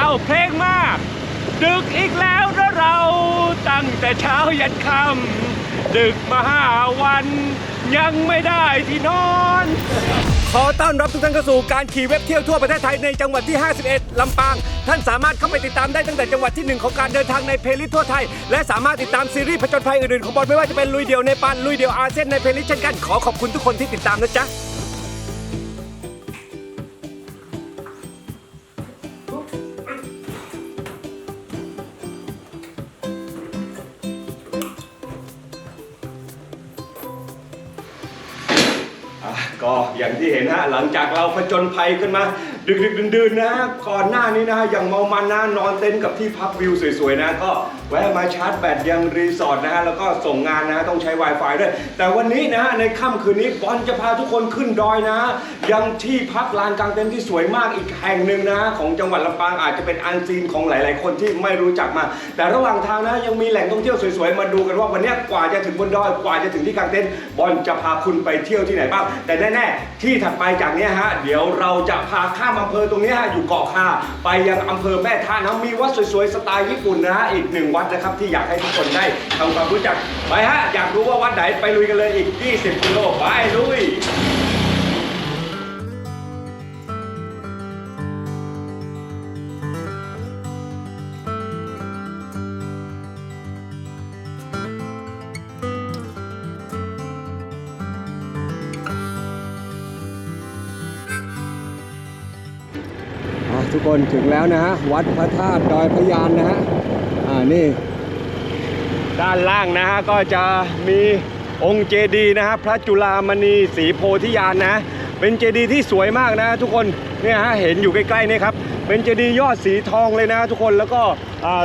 เข้าเพลงมากดึกอีกแล้วนะเราตั้งแต่เช้ายันค่ำดึกมาห้าวัน ยังไม่ได้ที่นอน ขอต้อนรับทุกท่านเข้าสู่การขี่เว็บเที่ยวทั่วประเทศไทยในจังหวัดที่ 51 ลำปาง ท่านสามารถเข้าไปติดตามได้ตั้งแต่จังหวัดที่ 1 ของการเดินทางในเพลย์ลิสต์ทั่วไทย และสามารถติดตามซีรีส์ผจญภัยอื่นๆของบอลไม่ว่าจะเป็นลุยเดี่ยวในปานลุยเดี่ยวอาเซียนในเพลย์ลิสต์เช่นกันขอขอบคุณทุกคนที่ติดตามนะจ๊ะ ก็อย่างที่เห็นฮะหลังจากเราผจญภัยขึ้นมา ดึกดึกๆดื่นๆนะก่อนหน้านี้นะฮะอย่างเมามันนะนอนเต็นท์กับที่พักวิวสวยๆนะก็แวะมาชาร์จแบตยังรีสอร์ทนะฮะแล้วก็ส่งงานนะต้องใช้ Wi-Fi ด้วย แต่วันนี้นะในค่ำคืนนี้บอลจะพาทุกคนขึ้นดอยนะ ยังที่พักลานกลางเต็นท์ที่สวยมากอีกแห่งหนึ่งนะ ของจังหวัดลำปางอาจจะเป็นอันซีนของหลาย ๆ คนที่ไม่รู้จักมา แต่ระหว่างทางนะยังมีแหล่งท่องเที่ยวสวยๆมาดูกันว่าวันนี้กว่าจะถึงบนดอยกว่าจะถึงที่กลางเต็นท์บอลจะพาคุณไปเที่ยวที่ไหนบ้างแต่แน่ ๆ ที่ถัดไปจากเนี้ยฮะเดี๋ยวเราจะพาข้ามอำเภอตรงนี้ฮะอยู่เกาะคาไปยังอำเภอแม่ท่านะมีวัดสวยๆสไตล์ญี่ปุ่นนะฮะอีกหนึ่งวัดนะครับที่อยากให้ทุกคนได้ทำความรู้จักไปฮะอยากรู้ว่าวัดไหนไปลุยกันเลยอีก 20กิโลไปลุย นถึงแล้วนะฮะ วัดพระธาตุดอยพยานนะฮะ อ่า นี่ ด้านล่างนะฮะ ก็จะมีองค์เจดีย์นะฮะ พระจุลามณีสีโพธิญาณนะ เป็นเจดีย์ที่สวยมากนะ ทุกคน เนี่ยฮะ เห็นอยู่ใกล้ๆนี่ครับ เป็นเจดีย์ยอดสีทองเลยนะทุกคนแล้วก็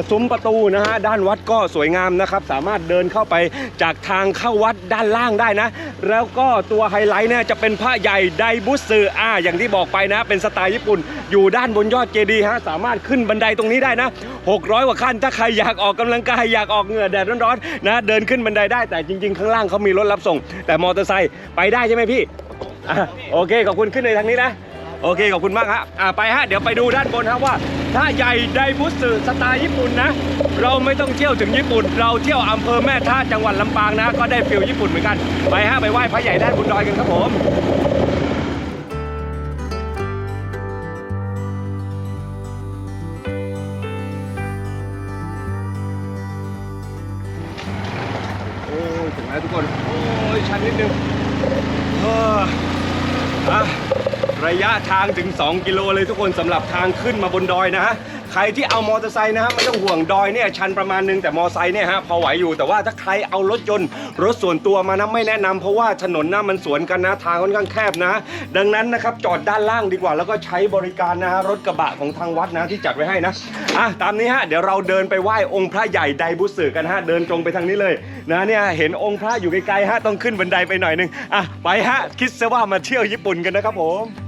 ซุ้มประตูนะฮะด้านวัดก็สวยงามนะครับ สามารถเดินเข้าไปจากทางเข้าวัดด้านล่างได้นะ แล้วก็ตัวไฮไลท์เนี่ยจะเป็นพระใหญ่ไดบุสึอ่าอย่างที่บอกไปนะ เป็นสไตล์ญี่ปุ่น อยู่ด้านบนยอดเจดีย์ฮะสามารถขึ้นบันไดตรงนี้ได้นะ 600 กว่าขั้น ถ้าใครอยากออกกำลังกายอยากออกเหงื่อแดดร้อนๆนะเดินขึ้นบันไดได้แต่จริง ๆ ข้างล่างเขามีรถรับส่ง แต่มอเตอร์ไซค์ไปได้ใช่ไหมพี่โอเคขอบคุณขึ้นในทางนี้นะ โอเคขอบคุณมากฮะอ่าไปฮะเดี๋ยวไปดูด้านบนฮะว่า ถ้าใหญ่ไดบุสึสไตล์ญี่ปุ่นนะ เราไม่ต้องเที่ยวถึงญี่ปุ่น เราเที่ยวอำเภอแม่ท่าจังหวัดลำปางนะ ก็ได้ฟิลญี่ปุ่นเหมือนกันไปฮะไปไหว้พระใหญ่ด้านบนดอยกันครับผมางถึง 2 กิโลเลยทุกคนสำหรับทางขึ้นมาบนดอยนะฮะใครที่เอามอเตอร์ไซค์นะฮะไม่ต้องห่วงดอยเนี่ยชันประมาณนึงแต่มอเตอร์ไซค์เนี่ยฮะพอไหวอยู่แต่ว่าถ้าใครเอารถยนต์รถส่วนตัวมานะไม่แนะนำเพราะว่าถนนน่ะมันสวนกันนะทางค่อนข้างแคบนะ ดังนั้นนะครับจอดด้านล่างดีกว่า แล้วก็ใช้บริการนะฮะรถกระบะของทางวัดนะที่จัดไว้ให้นะอะตามนี้ฮะเดี๋ยวเราเดินไปไหว้องค์พระใหญ่ไดบุสึกันฮะเดินตรงไปทางนี้เลยนะเนี่ยเห็นองค์พระอยู่ไกลๆฮะต้องขึ้นบันไดไปหน่อยนึงอะไปฮะคิดซะว่ามาเที่ยวญี่ปุ่นกันนะครับผม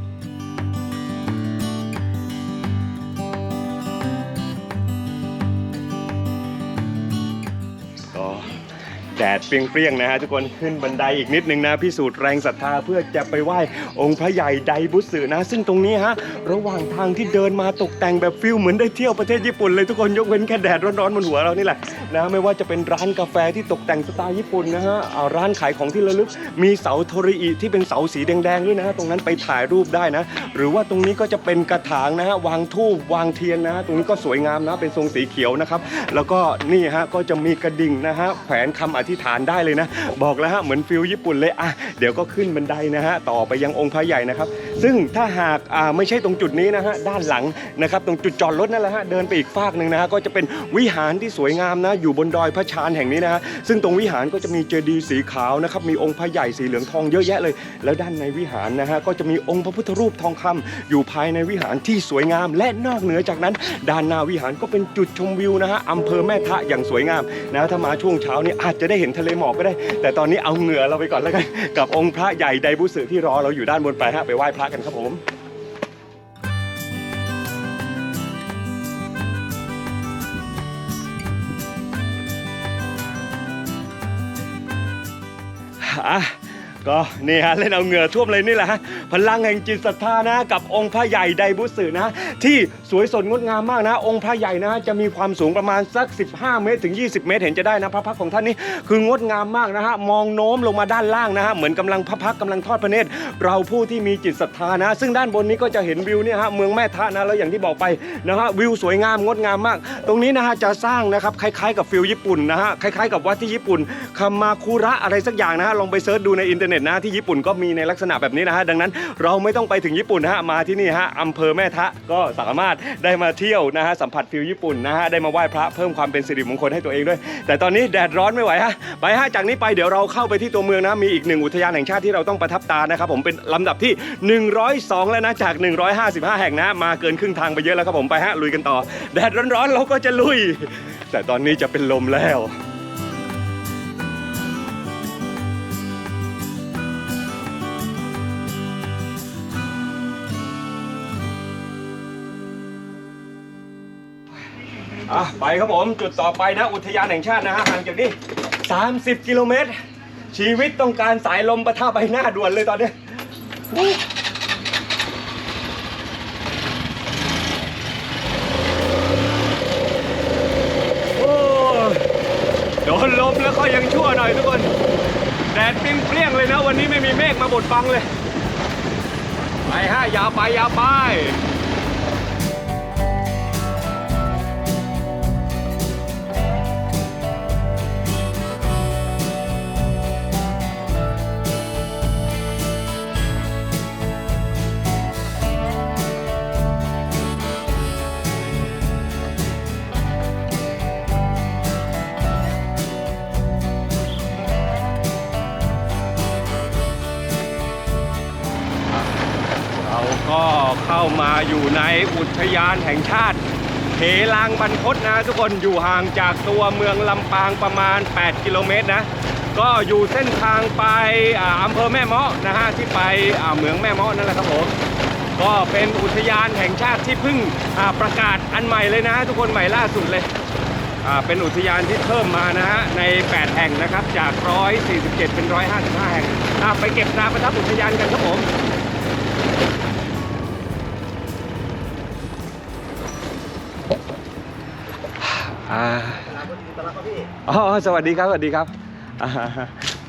ดดเปรี้ยงๆนะฮะทุกคนขึ้นบันไดอีกนิดนึงนะพิสูจน์แรงศรัทธาเพื่อจะไปไหว้องค์พระใหญ่ไดบุสึนะ ซึ่งตรงนี้ฮะระหว่างทางที่เดินมาตกแต่งแบบฟิลเหมือนได้เที่ยวประเทศญี่ปุ่นเลยทุกคนยกเว้นแค่แดดร้อนๆบนหัวเรานี่แหละนะไม่ว่าจะเป็นร้านกาแฟที่ตกแต่งสไตล์ญี่ปุ่นนะฮะอ่าร้านขายของที่ระลึกมีเสาโทริอิที่เป็นเสาสีแดงๆด้วยนะตรงนั้นไปถ่ายรูปได้นะ หรือว่าตรงนี้ก็จะเป็นกระถางนะฮะวางทูบวางเทียนนะฮะตรงนี้ก็สวยงามนะเป็นทรงสีเขียวนะครับแล้วก็นี่ฮะก็จะมีกระดิ่งนะฮะแขวนคำอธิษฐานได้เลยนะ บอกแล้วฮะเหมือนฟิลญี่ปุ่นเลยอะเดี๋ยวก็ขึ้นบันไดนะฮะต่อไปยังองค์พระใหญ่นะครับ ซึ่งถ้าหากอ่าไม่ใช่ตรงจุดนี้นะฮะด้านหลังนะครับตรงจุดจอดรถนั่นแหละฮะเดินไปอีกฟากหนึ่งนะฮะก็จะเป็นวิหารที่สวยงามนะ อยู่บนดอยพระชานแห่งนี้นะฮะซึ่งตรงวิหารก็จะมีเจดีย์สีขาวนะครับมีองค์พระใหญ่สีเหลืองทองเยอะแยะเลย แล้วด้านในวิหารนะฮะก็จะมีองค์พระพุทธรูปทองคำอยู่ภายในวิหารที่สวยงาม และนอกเหนือจากนั้น ด้านหน้าวิหารก็เป็นจุดชมวิวนะฮะอำเภอแม่ทะอย่างสวยงามนะถ้ามาช่วงเช้านี่อาจจะได้เห็นทะเลหมอกก็ได้ แต่ตอนนี้เอาเหงื่อเราไปก่อนแล้วกัน กับองค์พระใหญ่ไดบุสึที่รอเราอยู่ด้านบนไปฮะไปไหว้พระกันครับผมอะ ก็นี่ฮะเล่นเอาเหงื่อท่วมเลยนี่แหละฮะพลังแห่งจิตศรัทธานะ กับองค์พระใหญ่ไดบุสึนะ ที่สวยสดงดงามมากนะ องค์พระใหญ่นะจะมีความสูงประมาณสัก 15 เมตรถึง 20 เมตรเห็นจะได้นะพระพักของท่านนี่คืองดงามมากนะฮะมองโน้มลงมาด้านล่างนะฮะเหมือนกำลังพระพักกำลังทอดพระเนตรเราผู้ที่มีจิตศรัทธานะ ซึ่งด้านบนนี้ก็จะเห็นวิวเนี่ยฮะเมืองแม่ทะนะแล้วอย่างที่บอกไปนะฮะวิวสวยงามงดงามมาก ตรงนี้นะฮะจะสร้างนะครับคล้ายๆ กับฟิลญี่ปุ่นนะฮะคล้ายๆ กับวัดที่ญี่ปุ่นคามาคุระอะไรสักอย่างนะฮะลองไปเซิร์ชดูในอินเทอร์เน็ตนะที่ญี่ปุ่นก็มีในลักษณะแบบนี้นะฮะดังนั้นเราไม่ต้องไปถึงญี่ปุ่นนะฮะมาที่นี่ฮะอำเภอแม่ทะก็สามารถได้มาเที่ยวนะฮะสัมผัสฟิลญี่ปุ่นนะฮะได้มาไหว้พระเพิ่มความเป็นสิริมงคลให้ตัวเองด้วย แต่ตอนนี้แดดร้อนไม่ไหวฮะไปฮะจากนี้ไปเดี๋ยวเราเข้าไปที่ตัวเมืองนะมีอีกหนึ่งอุทยานแห่งชาติที่เราต้องประทับตานะครับผมเป็นลำดับที่ 102 แล้วนะจาก 155 แห่งนะมาเกินครึ่งทางไปเยอะแล้วครับผมไปฮะลุยกันต่อ แดดร้อนๆเราก็จะลุย แต่ตอนนี้จะเป็นลมแล้ว อะไปครับผมจุดต่อไปนะ อุทยานแห่งชาตินะฮะห่างจากนี้ 30 กิโลเมตร ชีวิตต้องการสายลมประท่าใบหน้าด่วนเลยตอนนี้อู้โดนลมแล้วก็ยังชั่วหน่อยทุกคน แดดปิ้งเปรี้ยงเลยนะ วันนี้ไม่มีเมฆมาบดบังเลย ไปฮะยาวไปยาวไป ในอุทยานแห่งชาติเขลางบรรพตนะทุกคนอยู่ห่างจากตัวเมืองลำปางประมาณ 8 กิโลเมตรนะ ก็อยู่เส้นทางไปออำเภอแม่เมาะนะฮะที่ไปเมืองแม่เมาะนั่นแหละครับผมก็เป็นอุทยานแห่งชาติที่เพิ่งประกาศอันใหม่เลยนะทุกคนใหม่ล่าสุดเลยเป็นอุทยานที่เพิ่มมานะฮะใน 8 แห่งนะครับจาก 147 เป็น 155 แห่งอ่าไปเก็บตราประทับอุทยานกันครับผม อ่าอ๋อสวัสดีครับสวัสดีครับอ่า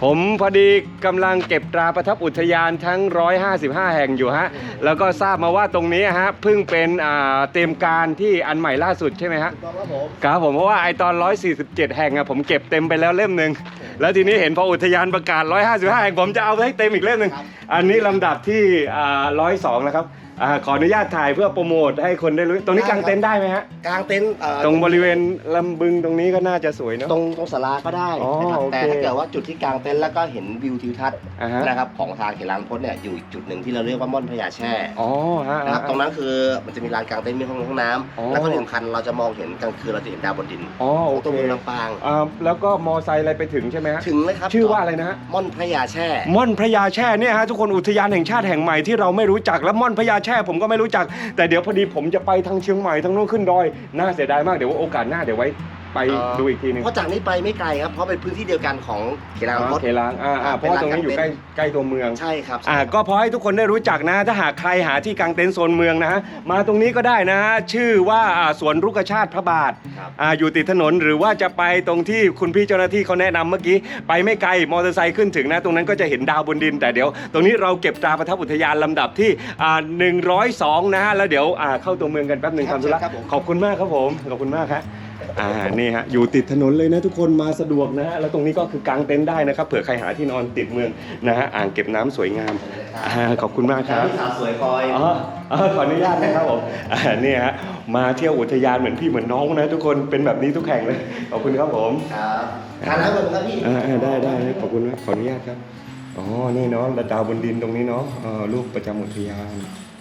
ผมพอดีกำลังเก็บตราประทับอุทยานทั้ง 155 แห่งอยู่ฮะ แล้วก็ทราบมาว่าตรงนี้ฮะเพิ่งเป็นอ่าเตรียมการที่อันใหม่ล่าสุดใช่ไหมฮะถูกต้องครับผมครับผมเพราะว่าไอตอน 147 แห่งอะผมเก็บเต็มไปแล้วเล่มหนึ่งแล้วทีนี้เห็นพออุทยานประกาศ 155 แห่งผมจะเอาไปให้เต็มอีกเล่มหนึ่งอันนี้ลำดับที่อ่า102 แล้วครับ อ่าขออนุญาตถ่ายเพื่อโปรโมทให้คนได้รู้ ตรงนี้กางเต็นท์ได้ไหมฮะ กลางเต็นท์เอ่อตรงบริเวณลำบึงตรงนี้ก็น่าจะสวยเนอะตรงตรงศาลาก็ได้อ๋อนะครับโอเคแต่ถ้าเกิดว่าจุดที่กลางเต็นท์แล้วก็เห็นวิวทิวทัศน์อ่าฮะ นะครับของทางเขลานพจน์เนี่ยอยู่อีกจุดหนึ่งที่เราเรียกว่าม่อนพญาแช่อ๋อฮะ นะครับตรงนั้นคือมันจะมีลานกลางเต็นท์มีห้องห้องน้อ๋อำแล้วก็ที่สำคัญเราจะมองเห็นกลางคืนเราจะเห็นดาวบนดินอ๋อขโอองตัวเคเมืองลำปาง อ่าแล้วก็มอไซค์อะไรไปถึงใช่ไหมฮะ ถึงเลยครับชื่อว่าอะไรนะฮะ ม่อนพญาแช่ ม่อนพระยาแช่เนี่ยฮะทุกคนอุทยานแห่งชาติแห่งใหม่ที่เราไม่รู้จักและม่อนพระยาแช่ ผมก็ไม่รู้จัก แต่เดี๋ยวพอดีผมจะไปทางเชียงใหม่ทางโน้นขึ้นดอยน่าเสียดายมากเดี๋ยวโอกาสหน้าเดี๋ยวไว้ ไปเอ่อดูอีกทีหนึงเพราะจากนี้ไปไม่ไกลครับ เพราะเป็นพื้นที่เดียวกันของเขลานพอ๋อจน์เคลางอ่าอ่าเพราะว่าตรงนี้อยู่ใกล้ใกล้ตัวเมือง ใช่ครับ อ่าก็พอให้ทุกคนได้รู้จักนะ ถ้าหากใครหาที่กางเต็นท์โซนเมืองนะฮะมาตรงนี้ก็ได้นะฮะชื่อว่าอ่าสวนรุกชาติพระบาทครับ อ่าอยู่ติดถนนหรือว่าจะไปตรงที่คุณพี่เจ้าหน้าที่เขาแนะนำเมื่อกี้ไปไม่ไกลมอเตอร์ไซค์ขึ้นถึงนะ ตรงนั้นก็จะเห็นดาวบนดิน แต่เดี๋ยว ตรงนี้เราเก็บตราประทับอุทยานลำดับที่อ่า102 นะฮะแล้วเดี๋ยวอ่าเข้าตัวเมืองกันแป๊บหนึ่งคครัวาบมสุระครับผม ขอบคุณมากครับผมขอบคุณมากครับ อ่านี่ฮะอยู่ติดถนนเลยนะทุกคนมาสะดวกนะฮะแล้วตรงนี้ก็คือกางเต็นท์ได้นะครับเผื่อใครหาที่นอนติดเมืองนะฮะอ่างเก็บน้ำสวยงามอ่าขอบคุณมากครับ สาวสวยคอย อ๋ออ๋อขออนุญาตนะครับผมอ่านี่ฮะมาเที่ยวอุทยานเหมือนพี่เหมือนน้องนะทุกคนเป็นแบบนี้ทุกแห่งเลยขอบคุณครับผมครับทานน้ำก่อนครับพี่อ่าอ่าได้ได้ขอบคุณนะขออนุญาตครับอ๋อนี่เนาะระดาวบนดินตรงนี้เนาะเออรูปประจำอุทยาน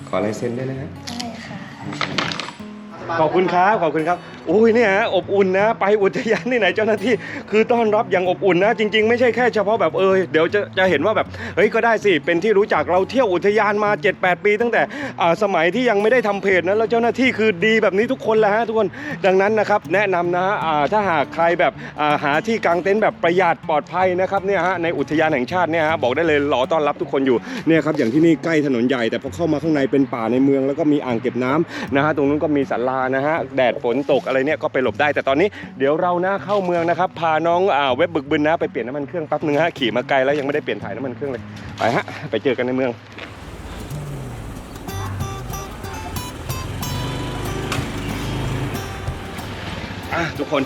ขอลายเซ็นได้นะฮะ ใช่ค่ะ ขอบคุณครับขอบคุณครับอุ้ยเนี่ยฮะอบอุ่นนะ ไปอุทยานที่ไหนเจ้าหน้าที่คือต้อนรับอย่างอบอุ่นนะ จริง ๆ ไม่ใช่แค่เฉพาะแบบเออเดี๋ยวจะจะเห็นว่าแบบเฮ้ยก็ได้สิเป็นที่รู้จักเราเที่ยวอุทยานมา 7-8 ปี ตั้งแต่อ่าสมัยที่ยังไม่ได้ทำเพจนะแล้วเจ้าหน้าที่คือดีแบบนี้ทุกคนแหละฮะทุกคนดังนั้นนะครับ แนะนำนะอ่าถ้าหากใครแบบอ่าหาที่กางเต็นท์แบบประหยัดปลอดภัยนะครับเนี่ยฮะในอุทยานแห่งชาติเนี่ยฮะบอกได้เลยรอต้อนรับทุกคนอยู่เนี่ยครับอย่างที่นี่ใกล้ถนนใหญ่แต่พอเข้ามาข้างในเป็นป่าในเมือง แล้วก็มีอ่างเก็บน้ำนะฮะตรงนู้นก็มีศาลานะฮะแดดฝนตกอะไรเนี่ยก็ไปหลบได้ แต่ตอนนี้เดี๋ยวเรานะเข้าเมืองนะครับ พาน้องอ่าเว็บบึกบึนนะไปเปลี่ยนน้ำมันเครื่องแป๊บนึงฮะขี่มาไกลแล้วยังไม่ได้เปลี่ยนถ่ายน้ำมันเครื่องเลยไปฮะไปเจอกันในเมืองอะทุกคน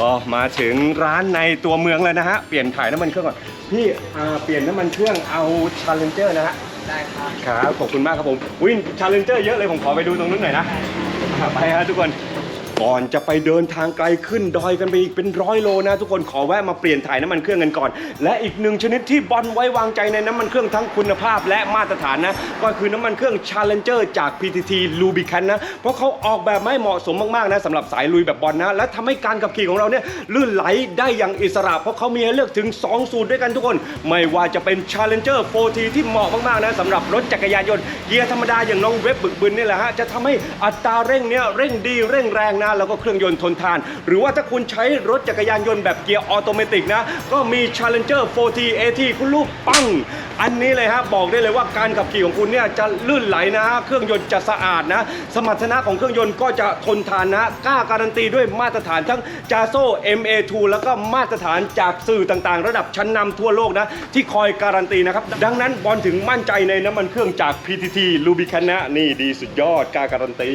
ก็มาถึงร้านในตัวเมืองแล้วนะฮะ เปลี่ยนถ่ายน้ำมันเครื่องก่อน พี่อ่าเปลี่ยนน้ำมันเครื่องเอา Challenger นะฮะ ได้ครับ ครับ ขอบคุณมากครับผม วิน Challenger เยอะเลย ผมขอไปดูตรงนู้นหน่อยนะอะ ไปฮะทุกคน ก่อนจะไปเดินทางไกลขึ้นดอยกันไปอีกเป็นร้อยโลนะ ทุกคนขอแวะมาเปลี่ยนถ่ายน้ำมันเครื่องกันก่อน และอีกหนึ่งชนิดที่บอลไว้วางใจในน้ำมันเครื่องทั้งคุณภาพและมาตรฐานนะ ก็คือน้ำมันเครื่อง Challenger จาก PTT Lubricant นะ เพราะเขาออกแบบมาให้เหมาะสมมากๆนะสำหรับสายลุยแบบบอลนะ และทำให้การขับขี่ของเราเนี่ยลื่นไหลได้อย่างอิสระ เพราะเขามีให้เลือกถึง 2 สูตรด้วยกันทุกคน ไม่ว่าจะเป็น Challenger 4T ที่เหมาะมากๆนะสำหรับรถจักรยานยนต์เกียร์ธรรมดาอย่างน้องเว็บบึกบึนนี่แหละฮะจะทำให้อัตราเร่งเนี่ยเร่งดีเร่งแรงนะแล้วก็เครื่องยนต์ทนทาน หรือว่าถ้าคุณใช้รถจักรยานยนต์แบบเกียร์ออโตเมติกนะ ก็มี Challenger 4T AT คุณลูกปัง อันนี้เลยฮะบอกได้เลยว่าการขับขี่ของคุณเนี่ยจะลื่นไหลนะฮะเครื่องยนต์จะสะอาดนะ สมรรถนะของเครื่องยนต์ก็จะทนทานนะกล้าการันตีด้วยมาตรฐานทั้ง j a s o MA2 แล้วก็มาตรฐานจากสื่อต่างๆ ระดับชั้นนำทั่วโลกนะ ที่คอยการันตีนะครับ ดังนั้นบอลถึงมั่นใจในน้ำมันเครื่องจาก PTT Lubricant นะนี่ดีสุดยอดกล้าการันตี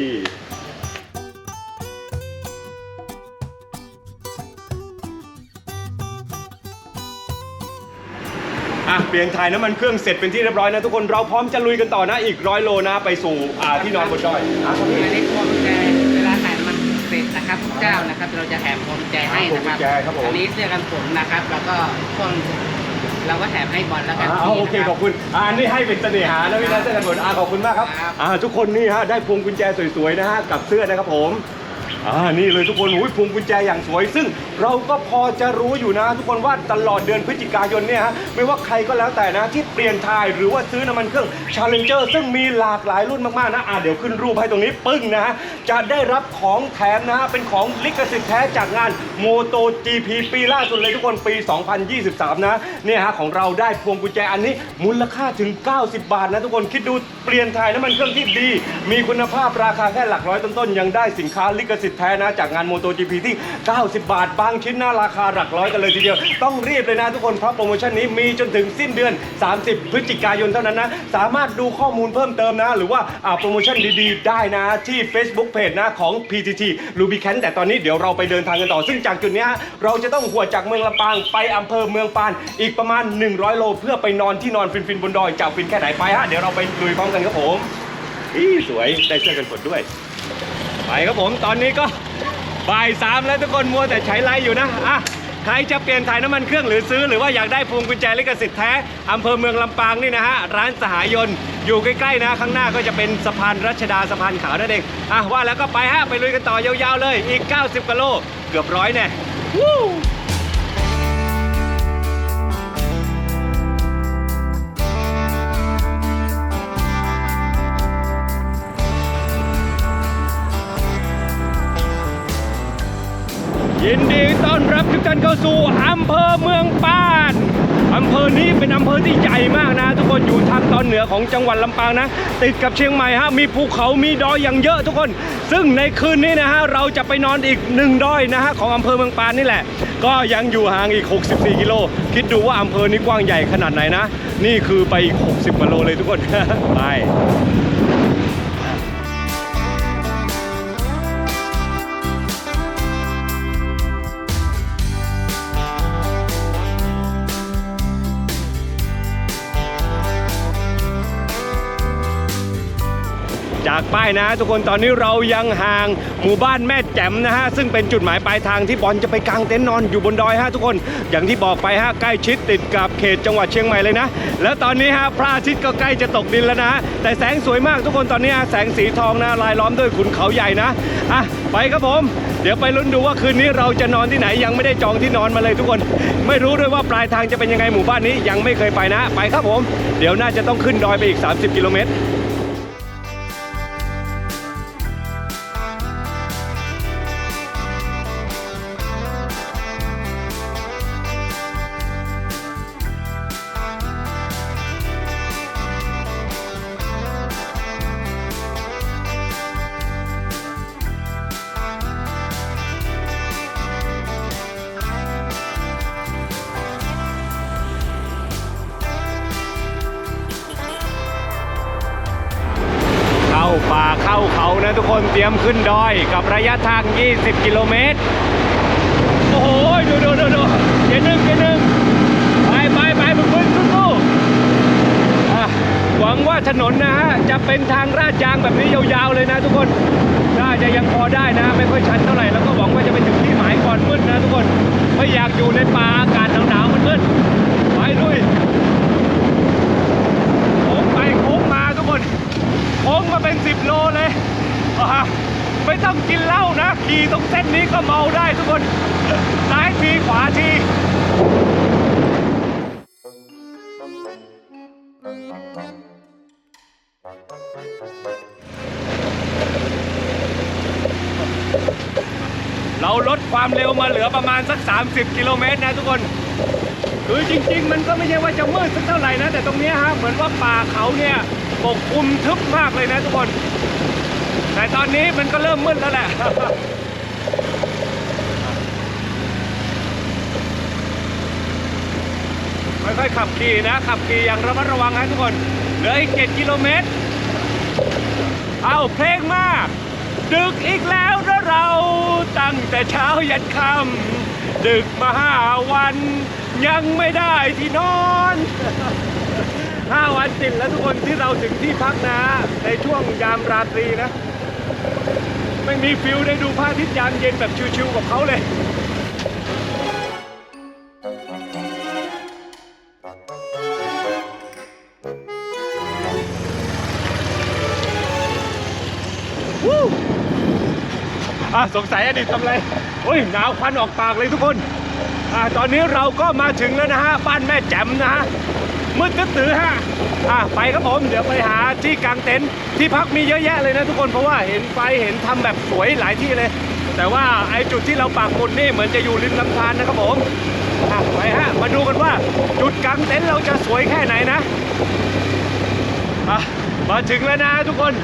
เปลี่ยนถ่ายน้ำมันเครื่องเสร็จเป็นที่เรียบร้อยนะทุกคนเราพร้อมจะลุยกันต่อนะอีกร้อยโลนะไปสู่อ่าที่นอนบนดอยอะครับพี่ อันนี้พวงกุญแจเวลาถ่ายมันเสร็จนะครับทุกเจ้านะครับ เราจะแถมพวงกุญแจให้นะครับพวงกุญแจครับผม อันนี้เสื้อกันฝนนะครับ แล้วก็พวงเราก็แถมให้บอลแล้วกันอ่าโอเคขอบคุณอ่านี่ให้เป็นเสน่หานะพี่นัทเสื้อกันฝนอ่าขอบคุณมากครับครับอ่าทุกคนนี่ฮะได้พวงกุญแจสวยๆนะฮะกับเสื้อนะครับผม อ่านี่เลยทุกคนอุ้ยพวงกุญแจอย่างสวย ซึ่งเราก็พอจะรู้อยู่นะ ทุกคนว่าตลอดเดือนพฤศจิกายนเนี่ยฮะไม่ว่าใครก็แล้วแต่นะที่เปลี่ยนทายหรือว่าซื้อน้ำมันเครื่อง Challenger ซึ่งมีหลากหลายรุ่นมากๆนะอ่าเดี๋ยวขึ้นรูปให้ตรงนี้ปึ้งนะฮะจะได้รับของแถมนะฮะเป็นของลิขสิทธิ์แท้จากงาน Moto GP ปีล่าสุดเลยทุกคนปี 2023 นะเนี่ยฮะของเราได้พวงกุญแจอันนี้มูลค่าถึง 90 บาทนะทุกคนคิดดูเปลี่ยนถ่ายน้ำมันเครื่องที่ดี มีคุณภาพราคาแค่หลักร้อยต้นๆยังได้สินค้าลิขสิทธิ์แท้นะจากงาน Moto GP ที่ 90 บาท บางชิ้นหน้าราคาหลักร้อยกันเลยทีเดียว ต้องรีบเลยนะทุกคนเพราะโปรโมชั่นนี้มีจนถึงสิ้นเดือน 30 พฤศจิกายนเท่านั้นนะ สามารถดูข้อมูลเพิ่มเติมนะ หรือว่าโปรโมชั่นดีๆ ได้นะที่ Facebook Page นะของ PTT l u b i c a n แต่ตอนนี้เดี๋ยวเราไปเดินทางกันต่อ ซึ่งจากจุดนี้เราจะต้องหัวจากเมืองลำปางไปอำเภอเมืองปาน อีกประมาณ 100 โล เพื่อไปนอนที่นอนฟินๆบนดอยจะฟินแค่ไหนไปฮะเดี๋ยวเราไปลุยพร้อมกันครับผมอีสวยได้เสื้อกันฝนด้วย ไปครับผมตอนนี้ก็บ่ายสามแล้วทุกคนมัวแต่ใช้ไลน์อยู่นะอะใครจะเปลี่ยนถ่ายน้ำมันเครื่องหรือซื้อหรือว่าอยากได้พวงกุญแจลิขสิทธิ์แท้อำเภอเมืองลำปางนี่นะฮะร้านสหายนต์อยู่ใกล้ๆนะ ข้างหน้าก็จะเป็นสะพานรัชดาสะพานขาวนั่นเองอะว่าแล้วก็ไปฮะไปลุยกันต่อยาวๆเลยอีก 90กิโลเกือบร้อยแน่ ยินดีต้อนรับทุกท่านเข้าสู่อำเภอเมืองปานอำเภอนี้เป็นอำเภอที่ใหญ่มากนะ ทุกคนอยู่ทางตอนเหนือของจังหวัดลำปางนะ ติดกับเชียงใหม่ฮะมีภูเขามีดอยอย่างเยอะทุกคน ซึ่งในคืนนี้นะฮะเราจะไปนอนอีกหนึ่งดอยนะฮะของอำเภอเมืองปานนี่แหละ ก็ยังอยู่ห่างอีก 64 กิโล คิดดูว่าอำเภอนี้กว้างใหญ่ขนาดไหนนะ นี่คือไปอีก 60กิโลเลยทุกคนไปากป้ายนะ ทุกคนตอนนี้เรายังห่างหมู่บ้านแม่แจ่มนะฮะซึ่งเป็นจุดหมายปลายทางที่บอลจะไปกางเต็นท์นอนอยู่บนดอยฮะทุกคนอย่างที่บอกไปฮะใกล้ชิดติดกับเขตจังหวัดเชียงใหม่เลยนะ แล้วตอนนี้ฮะพระอาทิตย์ก็ใกล้จะตกดินแล้วนะ แต่แสงสวยมากทุกคนตอนนี้แสงสีทองนะลายล้อมด้วยขุนเขาใหญ่นะอะไปครับผม เดี๋ยวไปลุ้นดูว่าคืนนี้เราจะนอนที่ไหนยังไม่ได้จองที่นอนมาเลยทุกคน ไม่รู้ด้วยว่าปลายทางจะเป็นยังไงหมู่บ้านนี้ยังไม่เคยไปนะ ไปครับผม เดี๋ยวน่าจะต้องขึ้นดอยไปอีก 30 กิโลเมตร ทุกคนเตรียมขึ้นดอยกับระยะทาง 20 กิโลเมตร โอ้โห ดูดูดูดูเกียร์หนึ่งเกียร์หนึ่งไปไปไปมึงมึงสู้ๆหวังว่าถนนนะฮะ จะเป็นทางลาดยางแบบนี้ยาวๆเลยนะทุกคนน่าจะยังพอได้นะ ไม่ค่อยชันเท่าไหร่ แล้วก็หวังว่าจะไปถึงที่หมายก่อนมืดนะทุกคน ไม่อยากอยู่ในป่าอากาศหนาวๆมืดๆไปลุยโค้งไปโค้งมาทุกคนโค้งมาเป็น 10 โลเลย ไม่ต้องกินเหล้านะ ขี่ตรงเส้นนี้ก็เมาได้ทุกคนซ้ายทีขวาทีเราลดความเร็วมาเหลือประมาณสัก 30 กิโลเมตรนะทุกคนคือจริง ๆ มันก็ไม่ใช่ว่าจะมืดสักเท่าไหร่นะ แต่ตรงนี้ฮะเหมือนว่าป่าเขาเนี่ยปกคลุมทึบมากเลยนะทุกคน แต่ตอนนี้มันก็เริ่มมืดแล้วแหละค่อยๆขับขี่นะ ขับขี่อย่างระมัดระวังนะทุกคนเหลืออีก 7 กิโลเมตร เอาเพลงมา ดึกอีกแล้วนะเราตั้งแต่เช้ายันค่ำดึกมาห้าวัน ยังไม่ได้ที่นอนห้าวันติดแล้วทุกคนที่เราถึงที่พักนะ ในช่วงยามราตรีนะ ไม่มีฟิลได้ดูพระอาทิตย์ยามเย็นแบบชิวๆกับเขาเลยวู้อะสงสัยอดีตทำไร โอ้ยหนาวควันออกปากเลยทุกคน อะตอนนี้เราก็มาถึงแล้วนะฮะบ้านแม่แจ่มนะฮะมืดตึ๊ดตื้อฮะอะไปครับผมเดี๋ยวไปหาที่กางเต็นท์ที่พักมีเยอะแยะเลยนะทุกคนเพราะว่าเห็นไฟเห็นทำแบบสวยหลายที่เลย แต่ว่าไอจุดที่เราปากหมุดนี่เหมือนจะอยู่ริมลำธารนะครับผมอะไปฮะมาดูกันว่าจุดกางเต็นท์เราจะสวยแค่ไหนนะอะมาถึงแล้วนะทุกคน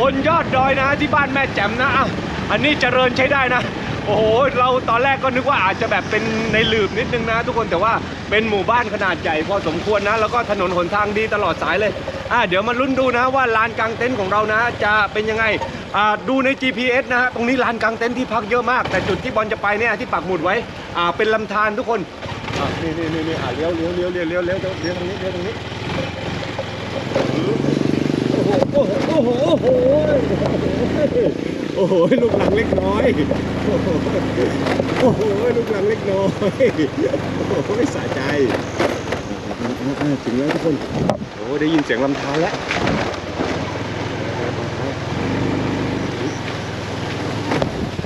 บนยอดดอยนะที่บ้านแม่แจ่มนะอะอันนี้เจริญใช้ได้นะ โอ้โห เราตอนแรกก็นึกว่าอาจจะแบบเป็นในหลืบนิดนึงนะ ทุกคนแต่ว่าเป็นหมู่บ้านขนาดใหญ่พอสมควรนะ แล้วก็ถนนหนทางดีตลอดสายเลยอะเดี๋ยวมาลุ้นดูนะว่าลานกางเต็นท์ของเรานะ จะเป็นยังไงอ่าดูใน GPS นะฮะตรงนี้ลานกางเต็นท์ที่พักเยอะมาก แต่จุดที่บอลจะไปเนี่ยที่ปักหมุดไว้อ่าเป็นลำธารทุกคนอะนี่นี่นี่นี่อะเลี้ยวเลี้ยวเลี้ยวเลี้ยวเลี้ยวเลี้ยวเลี้ยวตรงนี้เลี้ยวตรงนี้โอ้โหโอ้โหโอ้โห โอ้โหลูกหลังเล็กน้อย โอ้โหลูกหลังเล็กน้อย โอ้โหสะใจอ่าถึงแล้วทุกคน โอ้ได้ยินเสียงลำธารแล้ว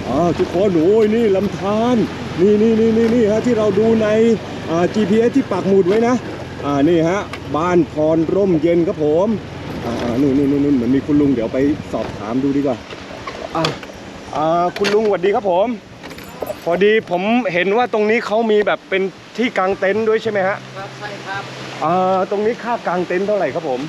อ้าวทุกคนโอ้ยนี่ลำธารนี่นี่นี่นี่นี่ฮะที่เราดูใน GPS ที่ปักหมุดไว้นะอ่านี่ฮะบ้านพรร่มเย็นครับผมอ่านู่นนู่นนู่นเหมือนมีคุณลุงเดี๋ยวไปสอบถามดูดีกว่า คุณลุงสวัสดีครับผม พอดีผมเห็นว่าตรงนี้เขามีแบบเป็นที่กางเต็นท์ด้วยใช่ไหมฮะครับใช่ครับอ่าตรงนี้ค่ากางเต็นท์เท่าไหร่ครับผม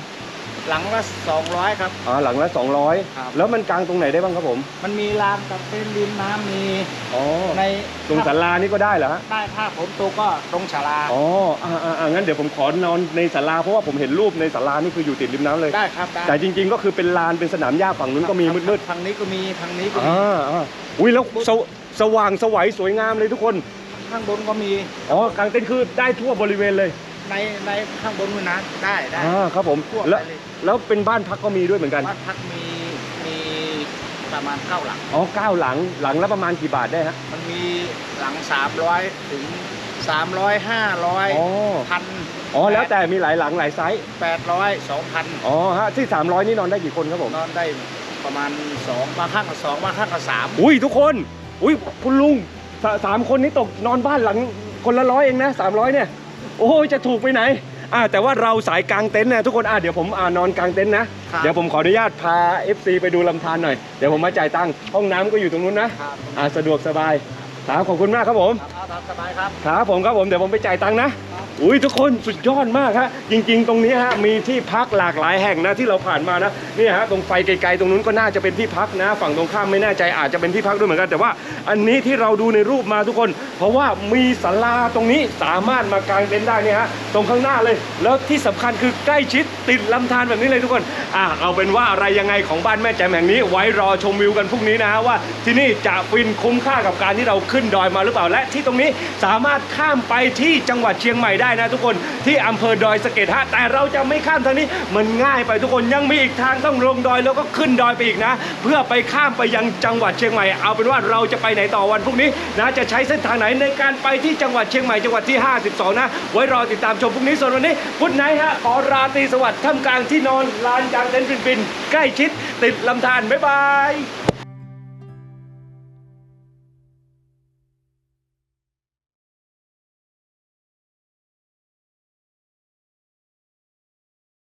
หลังละ200 ครับอ่าหลังละครับ 200 แล้วมันกางตรงไหนได้บ้างครับผมมันมีลานกับเต้นริมน้ำมีอ๋อในตรงศาลานี่ก็ได้เหรอฮะได้ถ้าผมตกก็ตรงศาลาอ๋ออ่าอ่าอ่างั้นเดี๋ยวผมขอนอนในศาลาเพราะว่าผมเห็นรูปในศาลานี่คืออยู่ติดริมน้ำเลย ได้ครับได้แต่จริง ๆ ก็คือเป็นลานเป็นสนามหญ้าฝั่งนู้นก็มีมืดทางนี้ก็มีทางนี้ๆก็มีอ่าอ่าอุ้ยแล้วสวสว่างสวัยสวยงามเลยทุกคน ข้างบนก็มี อ๋อกางเต็นท์คือได้ทั่วบริเวณเลย ในในข้างบนนู่นนะได้ได้อ่าครับผมทั่วแล้วไปเลยแล้วเป็นบ้านพักก็มีด้วยเหมือนกันบ้านพักมีมีประมาณเก้าหลัง อ๋อเก้าหลังหลังละประมาณกี่บาทได้ฮะมันมีหลังสามร้อยถึงสามร้อยห้าร้อยอ๋อพันอ๋อแล้วแต่มีหลายหลังหลายไซส์แปดร้อยสองพันอ๋อฮะที่ 300 นี่นอนได้กี่คนครับผม นอนได้ประมาณสองบางข้างกับสองบางข้างกับสามอุ้ยทุกคน อุ้ยคุณลุงสาสามคนนี้ตกนอนบ้านหลังคนละร้อยเองนะ300เนี่ย โอ้ยจะถูกไปไหนอ่าแต่ว่าเราสายกลางเต็นท์นะทุกคนอ่าเดี๋ยวผมอ่านอนกลางเต็นท์นะครับเดี๋ยวผมขออนุญาตพา FC ไปดูลำธารหน่อยเดี๋ยวผมมาจ่ายตังค์ห้องน้ำก็อยู่ตรงนู้นนะครับอ่าสะดวกสบายครับขอบคุณมากครับผมครับเอาตามสบายครับครับผมครับผมเดี๋ยวผมไปจ่ายตังค์นะ อุ้ยทุกคนสุดยอดมากฮะจริง ๆ ตรงนี้ฮะมีที่พักหลากหลายแห่งนะที่เราผ่านมานะนี่ฮะตรงไฟไกลๆตรงนู้นก็น่าจะเป็นที่พักนะ ฝั่งตรงข้ามไม่แน่ใจอาจจะเป็นที่พักด้วยเหมือนกัน แต่ว่าอันนี้ที่เราดูในรูปมาทุกคน เพราะว่ามีศาลาตรงนี้สามารถมากางเต็นท์ได้เนี่ยฮะตรงข้างหน้าเลย แล้วที่สำคัญคือใกล้ชิดติดลำธารแบบนี้เลยทุกคนอะเอาเป็นว่าอะไรยังไงของบ้านแม่แจ่มแห่งนี้ ไว้รอชมวิวกันพรุ่งนี้นะฮะว่า ที่นี่จะฟินคุ้มค่ากับการที่เราขึ้นดอยมาหรือเปล่าและที่ตรงนี้สามารถข้ามไปที่จังหวัดเชียงใหม่ได้นะทุกคนที่อำเภอดอยสะเก็ดฮะแต่เราจะไม่ข้ามทางนี้มันง่ายไปทุกคนยังมีอีกทางต้องลงดอยแล้วก็ขึ้นดอยไปอีกนะ เพื่อไปข้ามไปยังจังหวัดเชียงใหม่เอาเป็นว่าเราจะไปไหนต่อวันพรุ่งนี้นะจะใช้เส้นทางไหนในการไปที่จังหวัดเชียงใหม่จังหวัดที่ 52 นะ ไว้รอติดตามชมพรุ่งนี้ส่วนวันนี้พุธไนฮะขอราตรีสวัสดิ์ท่ามกลางที่นอนลานกลางเต็นท์ฟินๆใกล้ชิดติดลำธารบ๊ายบาย